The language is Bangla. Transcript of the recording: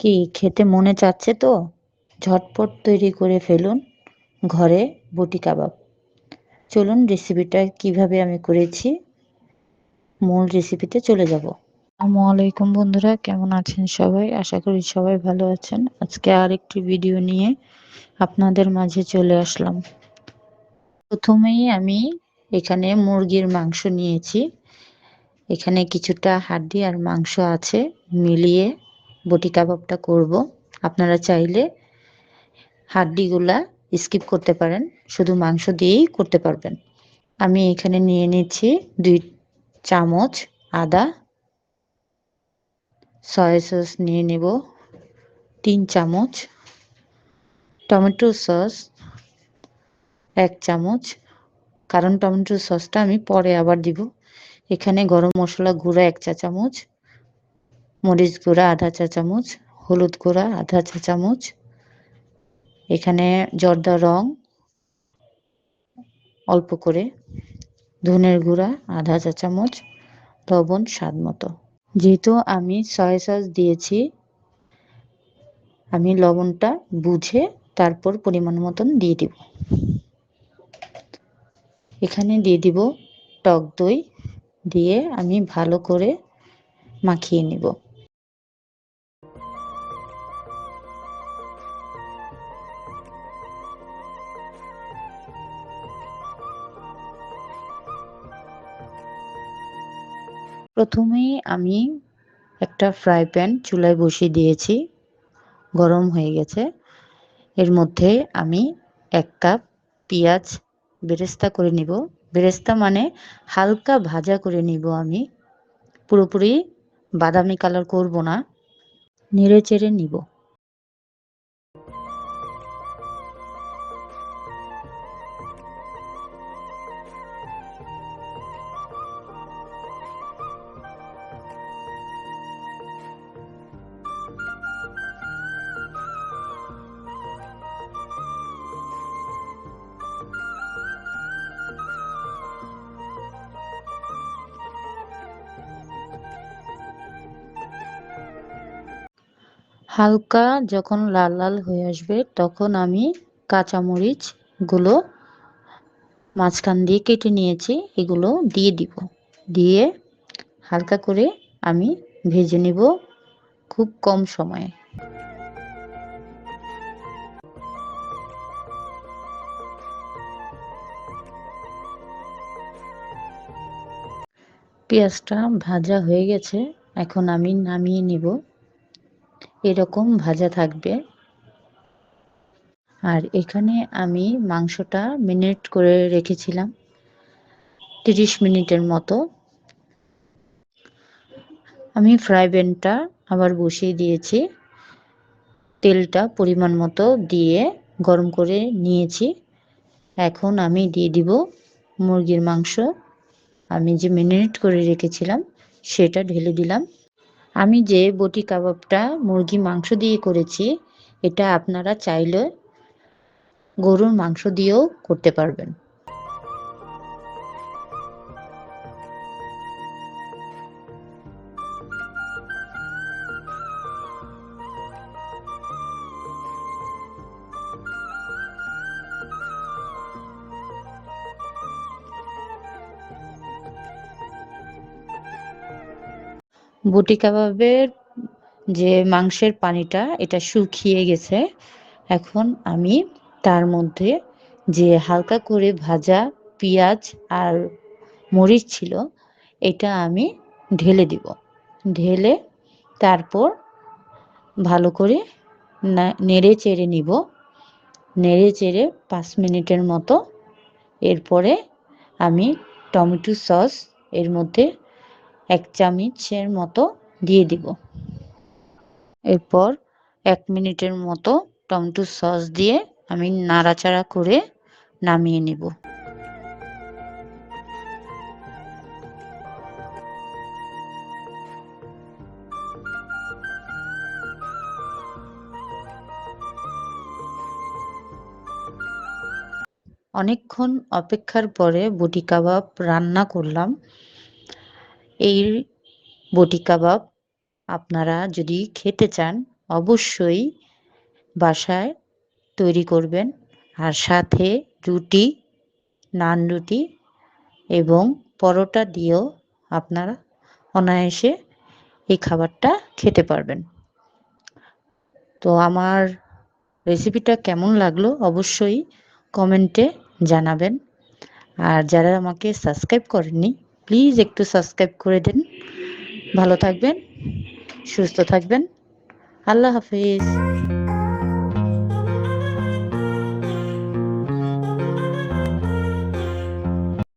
কি খেতে মনে চাচ্ছে তো? ঝটপট তৈরি করে ফেলুন ঘরে বটি কাবাব। চলুন রেসিপিটা কীভাবে আমি করেছি, মূল রেসিপিতে চলে যাব। আসসালামু আলাইকুম বন্ধুরা, কেমন আছেন সবাই? আশা করি সবাই ভালো আছেন। আজকে আর একটি ভিডিও নিয়ে আপনাদের মাঝে চলে আসলাম। প্রথমেই আমি এখানে মুরগির মাংস নিয়েছি। এখানে কিছুটা হাড্ডি আর মাংস আছে, মিলিয়ে বটি কাবাবটা করব। আপনারা চাইলে হাড্ডিগুলা স্কিপ করতে পারেন, শুধু মাংস দিয়েই করতে পারবেন। আমি এখানে নিয়ে নিচ্ছি দুই চামচ আদা, সয়া সস নিয়ে নেব, তিন চামচ টমেটো সস, এক চামচ। কারণ টমেটো সসটা আমি পরে আবার দিব। এখানে গরম মশলা গুঁড়া এক চা চামচ মরিচ গুঁড়া আধা চা চামচ হলুদ গুঁড়া আধা চা চামচ এখানে জর্দা রং, অল্প করে। ধনের গুঁড়া আধা চা চামচ লবণ, স্বাদ মতো। যেহেতু আমি সয়া সস দিয়েছি, আমি লবণটা বুঝে তারপর পরিমাণ মতন দিয়ে দিব। এখানে দিয়ে দিব টক দই, দিয়ে আমি ভালো করে মাখিয়ে নিব। প্রথমেই আমি একটা ফ্রাই প্যান চুলায় বসিয়ে দিয়েছি। গরম হয়ে গেছে। এর মধ্যে আমি এক কাপ পেঁয়াজ বেরেস্তা করে নিব। বেরেস্তা মানে হালকা ভাজা করে নিব আমি। পুরোপুরি বাদামি কালার করব না। নেড়ে চেড়ে নিব। হালকা যখন লাল লাল হয়ে আসবে, তখন আমি কাঁচামরিচগুলো মাঝখান দিয়ে কেটে নিয়েছি, এগুলো দিয়ে দিব। দিয়ে হালকা করে আমি ভেজে নিব খুব কম সময়ে। পেঁয়াজটা ভাজা হয়ে গেছে, এখন আমি নামিয়ে নিব। এরকম ভাজা থাকবে। আর এখানে আমি মাংসটা মিনিট করে রেখেছিলাম, তিরিশ মিনিটের মতো। আমি ফ্রাই প্যানটা আবার বসিয়ে দিয়েছি। তেলটা পরিমাণ মতো দিয়ে গরম করে নিয়েছি। এখন আমি দিয়ে দিব মুরগির মাংস। আমি যে মিনিট করে রেখেছিলাম, সেটা ঢেলে দিলাম। আমি যে বটি কাবাবটা মুরগি মাংস দিয়ে করেছি, এটা আপনারা চাইলে গরুর মাংস দিয়েও করতে পারবেন। বুটি কাবাবের যে মাংসের পানিটা, এটা শুকিয়ে গেছে। এখন আমি তার মধ্যে যে হালকা করে ভাজা পেঁয়াজ আর মরিচ ছিল, এটা আমি ঢেলে দিব। ঢেলে তারপর ভালো করে নেড়ে চেড়ে নিব। নেড়ে চেড়ে পাঁচ মিনিটের মতো। এরপরে আমি টমেটো সস এর মধ্যে এক চামচের মতো দিয়ে দিব। এরপর এক মিনিটের মতো টমেটো সস দিয়ে আমি নাড়াচাড়া করে নামিয়ে নেব। অনেকক্ষণ অপেক্ষার পরে বটি কাবাব রান্না করলাম। এই বটি কাবাব আপনারা যদি খেতে চান, অবশ্যই বাসায় তৈরি করবেন। আর সাথে রুটি, নান রুটি এবং পরোটা দিয়েও আপনারা অনায়াসে এই খাবারটা খেতে পারবেন। তো আমার রেসিপিটা কেমন লাগল অবশ্যই কমেন্টে জানাবেন। আর যারা আমাকে সাবস্ক্রাইব করেননি প্লিজ একটু সাবস্ক্রাইব করে দিন। ভালো থাকবেন সুস্থ থাকবেন। আল্লাহ হাফিজ।